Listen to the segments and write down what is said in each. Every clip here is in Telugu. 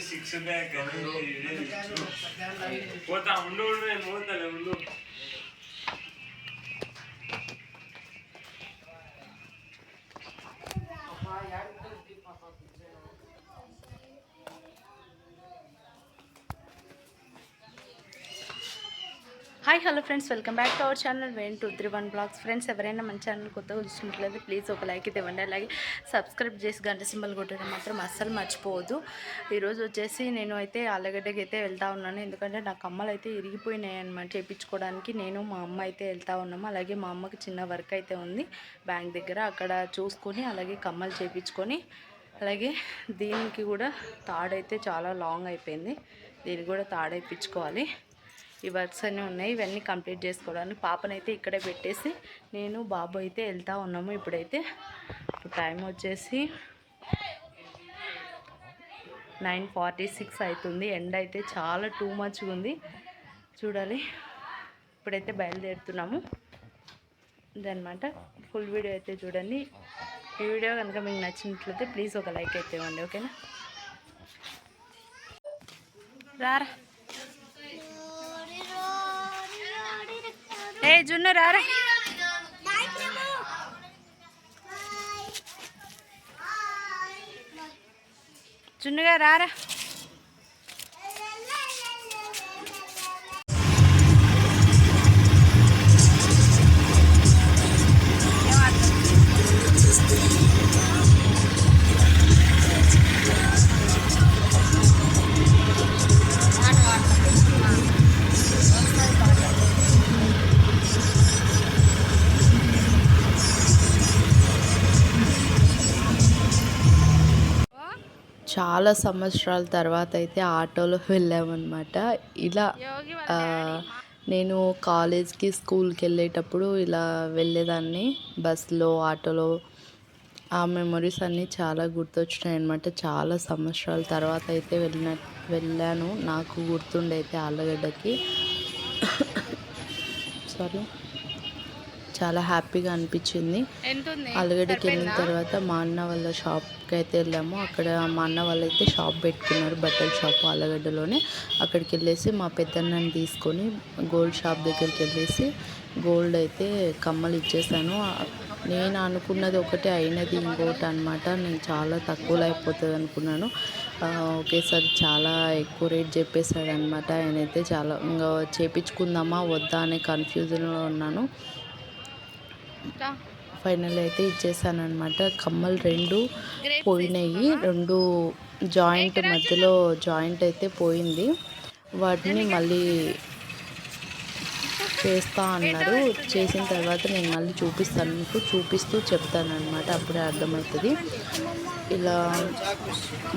సిక్స్ బ్యాక్ పోతా ఉండు ఉండు నేను పోతాలే hi hello friends welcome back to our channel one two three one vlogs friends ఎవరైనా మన ఛానల్ కొత్తగా చూసినట్లయితే ప్లీజ్ ఒక లైక్ అయితే ఇవ్వండి. అలాగే సబ్స్క్రైబ్ చేసి గంట సింబల్ కొట్టడం మాత్రం అస్సలు మర్చిపోవద్దు. ఈరోజు వచ్చేసి నేను అయితే ఆలగడ్డకి అయితే వెళ్తా ఉన్నాను. ఎందుకంటే నా కమ్మలు అయితే ఇరిగిపోయినాయి అనమాట చేయించుకోవడానికి నేను మా అమ్మ అయితే వెళ్తా ఉన్నాము. అలాగే మా అమ్మకి చిన్న వర్క్ అయితే ఉంది బ్యాంక్ దగ్గర. అక్కడ చూసుకొని అలాగే కమ్మలు చేయించుకొని అలాగే దీనికి కూడా తాడైతే చాలా లాంగ్ అయిపోయింది. దీనికి కూడా తాడైపించుకోవాలి ఈ వర్క్స్ అన్నీ ఉన్నాయి ఇవన్నీ కంప్లీట్ చేసుకోవడానికి పాపనైతే ఇక్కడే పెట్టేసి నేను బాబు అయితే వెళ్తూ ఉన్నాము ఇప్పుడైతే. ఇప్పుడు టైం వచ్చేసి నైన్ ఫార్టీ సిక్స్ అవుతుంది ఎండ అయితే చాలా టూ మచ్గా ఉంది. చూడాలి ఇప్పుడైతే బయలుదేరుతున్నాము. ఇదనమాట ఫుల్ వీడియో అయితే చూడండి. ఈ వీడియో కనుక మీకు నచ్చినట్లయితే ప్లీజ్ ఒక లైక్ అయితే ఇవ్వండి ఓకేనా? రారా. ఏ జున్ను రారా. జున్నుగా రారా. చాలా సంవత్సరాల తర్వాత అయితే ఆటోలో వెళ్ళామన్నమాట. ఇలా నేను కాలేజ్కి స్కూల్కి వెళ్ళేటప్పుడు ఇలా వెళ్ళేదాన్ని. బస్లో ఆటోలో. ఆ మెమొరీస్ అన్నీ చాలా గుర్తొచ్చినాయి అనమాట చాలా సంవత్సరాల తర్వాత అయితే వెళ్ళిన వెళ్ళాను. నాకు గుర్తుండైతే ఆళ్ళగడ్డకి. సారీ చాలా హ్యాపీగా అనిపించింది. ఆలుగడ్డకి వెళ్ళిన తర్వాత మా అన్న వాళ్ళ షాప్కి అయితే వెళ్ళాము. అక్కడ మా అన్న వాళ్ళు అయితే షాప్ పెట్టుకున్నారు బట్టల షాప్ ఆలగడ్డలోనే. అక్కడికి వెళ్ళేసి మా పెద్దన్నని తీసుకొని గోల్డ్ షాప్ దగ్గరికి వెళ్ళేసి గోల్డ్ అయితే కమ్మలు ఇచ్చేసాను. నేను అనుకున్నది ఒకటి అయినది ఇంకోటి అనమాట నేను చాలా తక్కువలో అయిపోతుంది అనుకున్నాను. ఒకేసారి చాలా ఎక్కువ రేట్ చెప్పేశాడు అనమాట ఆయన అయితే చాలా ఇంకా చేపించుకుందామా వద్దా అనే కన్ఫ్యూజన్లో ఉన్నాను. ఫైనల్ అయితే ఇచ్చేసాను అనమాట కమ్మలు రెండు పోయినాయి. రెండు జాయింట్ మధ్యలో జాయింట్ అయితే పోయింది. వాటిని మళ్ళీ చేస్తా అన్నారు. చేసిన తర్వాత నేను మళ్ళీ చూపిస్తాను మీకు. చూపిస్తూ చెప్తాను అనమాట అప్పుడే అర్థమవుతుంది. ఇలా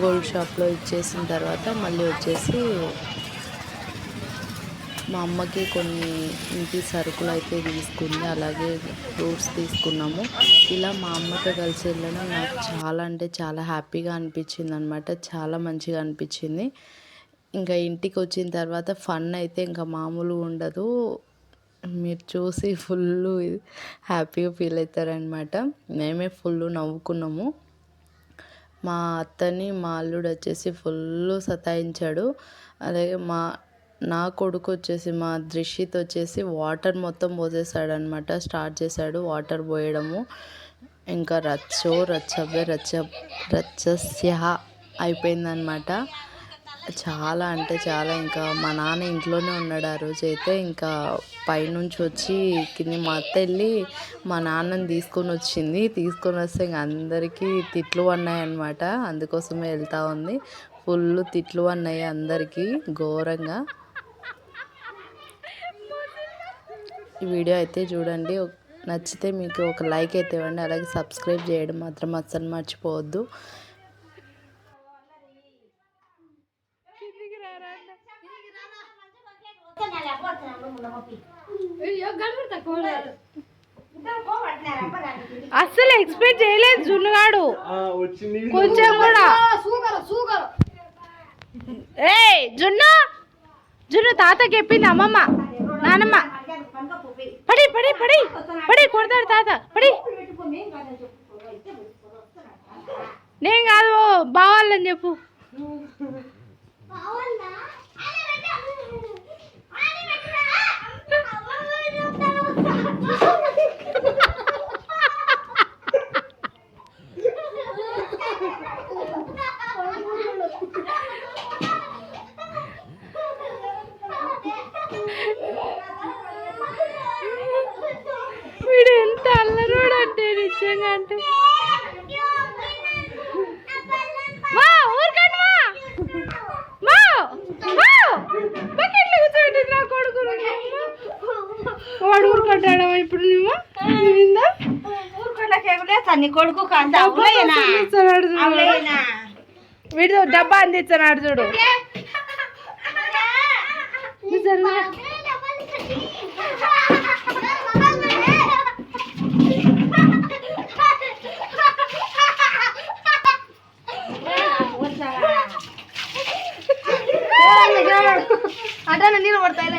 గోల్డ్ షాప్లో ఇచ్చేసిన తర్వాత మళ్ళీ వచ్చేసి మా అమ్మకి కొన్ని ఇంటి సరుకులు అయితే తీసుకుంది అలాగే ఫ్రూట్స్ తీసుకున్నాము. ఇలా మా అమ్మతో కలిసి వెళ్ళడం నాకు చాలా అంటే చాలా హ్యాపీగా అనిపించింది అనమాట చాలా మంచిగా అనిపించింది. ఇంకా ఇంటికి వచ్చిన తర్వాత ఫన్ అయితే ఇంకా మామూలు ఉండదు. మీరు చూసి ఫుల్ హ్యాపీగా ఫీల్ అవుతారనమాట మేమే ఫుల్ నవ్వుకున్నాము. మా అత్తని మా అల్లుడు వచ్చేసి ఫుల్ సతాయించాడు. అలాగే మా నా కొడుకు వచ్చేసి మా దృష్టితో వచ్చేసి వాటర్ మొత్తం పోసేసాడు అనమాట స్టార్ట్ చేశాడు వాటర్ పోయడము. ఇంకా రచ్చో రచ్చబే రచ్చ రచ్చస్య అయిపోయిందనమాట చాలా అంటే చాలా. ఇంకా మా నాన్న ఇంట్లోనే ఉన్నాడు ఆ రోజు అయితే. ఇంకా పైనుంచి వచ్చి కింద మా అత్త వెళ్ళి మా నాన్నని తీసుకొని వచ్చింది. తీసుకొని వస్తే ఇంక అందరికీ తిట్లు అన్నాయి అందుకోసమే వెళ్తా ఉంది. ఫుల్ తిట్లు అన్నాయి అందరికీ ఘోరంగా. ఈ వీడియో అయితే చూడండి. నచ్చితే మీకు ఒక లైక్ అయితే ఇవ్వండి. అలాగే సబ్స్క్రైబ్ చేయడం మాత్రం అస్సలు మర్చిపోవద్దు. అస్సలు ఎక్స్పెక్ట్ చేయలేదు జున్నుగాడు వచ్చింది. కొంచెం కూడా. ఏ జున్ను. జున్ను తాతకి చెప్పింది అమ్మమ్మ నానమ్మ. పడి పడి పడి. పడి కొడతాడు తాత. పడి. నేను కాదు బావాలని చెప్పు వీడు ఎంత అల్లరోడు అంటే నిజంగా అంటే మా ఊరుకోండి మా మా మా బకెట్లో కూర్చోబెట్టింది నా కొడుకు వాడు ఊరుకుంటాడా ఇప్పుడు నువ్వు? కొడుకు వీడు డబ్బా అందిస్తున్నాడు చూడు. నిజంగా అంటే నీళ్ళు పడతాయి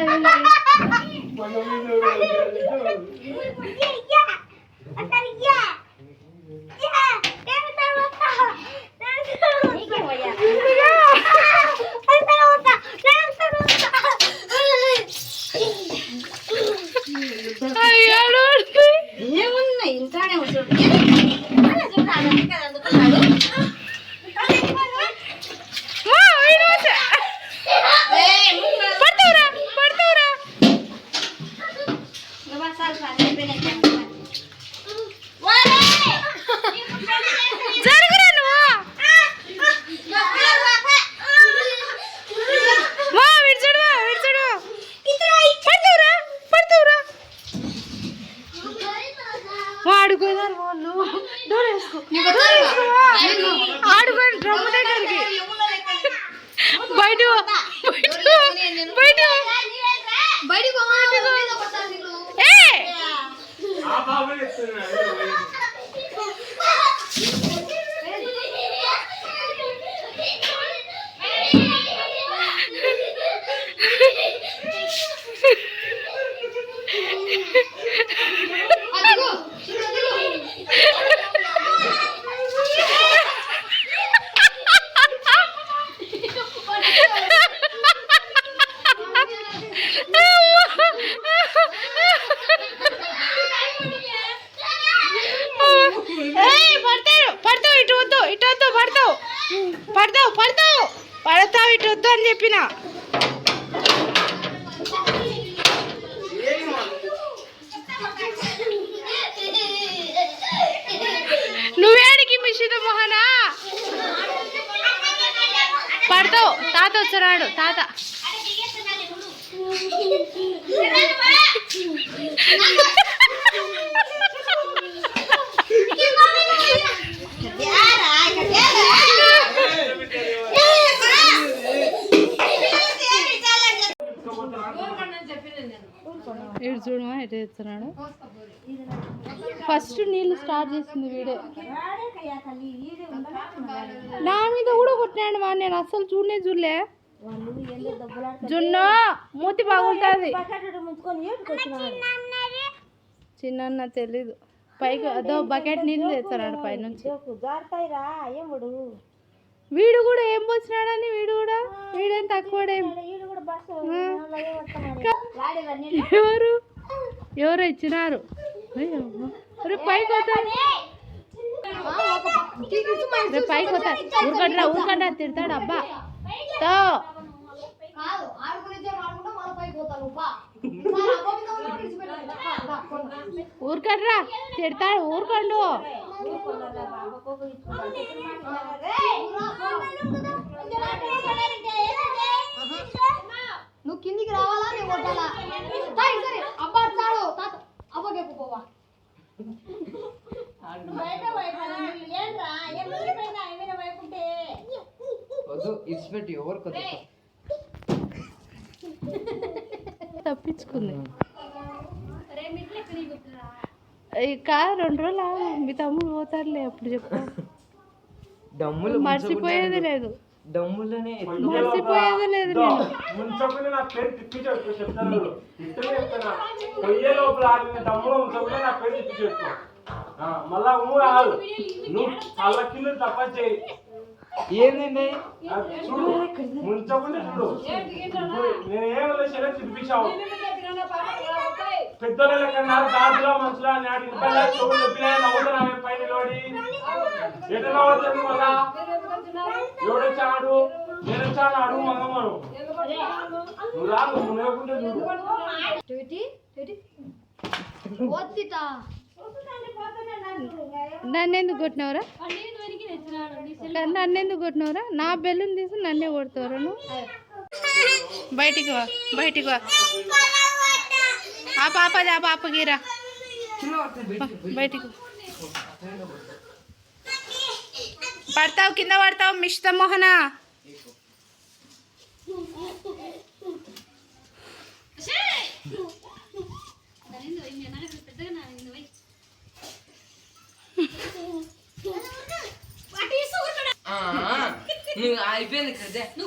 Manamina డ్రమ్ము దగ్గరికి బయట బయట పో, బయట పో. ఏయ్! ఆ బాబుని ఎత్తున్నాడు ఏయ్, పడతావు పడతావు ఇటు వద్దు ఇటు వద్దు పడతావు పడతావు పడతావు పడతావు ఇటు వద్దు అని చెప్పిన. నువ్వేడికి మిషన్ మొహనా? పడతావు. తాత వచ్చాడు తాత. ఇటు చేస్తున్నాడు. ఫస్ట్ నీళ్ళు స్టార్ట్ చేసింది వీడే. నా మీద కూడా కొట్టినాడు మా నేను అస్సలు చూడనే చూడలే. జున్న మూతి బాగుంటుంది. చిన్న తెలీదు. పైకి అదో బకెట్ నీళ్ళు తెచ్చాడు పైనుంచి. వీడు కూడా ఏం పోసినాడని వీడు కూడా? వీడేం తక్కువడేం? బస్సు ఎవరు? ఎవరో ఇచ్చినారు? పైకి వస్తాడు పైకి వస్తాడు ఊరుకంటరా ఊరుకంటా తిడతాడు అబ్బా. తో. ఊరుకండ్రా తిడతాడు ఊరుకోండు. నువ్వు కిందికి రావాలా? నేను కొట్టాలా? అబ్బా అబ్బకి పోవా? వద్దు ఇడిచిపెట్టి ఎవరు కొద్ది తప్పించుకుంది. ఇక రెండు రోజులు. మీ తమ్ముడు పోతారులే అప్పుడు చెప్తా. డమ్ములు మర్చిపోయేది లేదు. డమ్ములనే మర్చిపోయేది లేదు నేను. ముంచకుని నా పేరు తిప్పి చెప్పు చెప్తాను ఇష్టమే చెప్తాను పొయ్యే లోపల నా పేరు తిప్పి చెప్పు మళ్ళా ఊ రాదు నువ్వు వాళ్ళ కింద తప్ప చేయి ఏందండి చూడు. ముంచకుండా నేను పెద్దోళ్ళ కన్నా దాంట్లో మనుషులు అని ఆడి చెవులు నొప్పినా నవ్వుతున్నామే పైన లోడి ఎటు నవ్వుతుంది మళ్ళా ఎవడొచ్చాడు అడుగు మంగమ్మను నువ్వు రా నువ్వు లేకుంటే నన్ను ఎందుకు కొట్టినవరా? నన్ను ఎందుకు కొట్టినవరా? నా బెల్లుని తీసి నన్నే కొడతావరా నువ్వు? బయటికి వా బయటికి వా. ఆ పాపది ఆ పాపకిరా బయటికి పడతావు కింద పడతావు మిష్ట మోహన అయిపోయింది కదా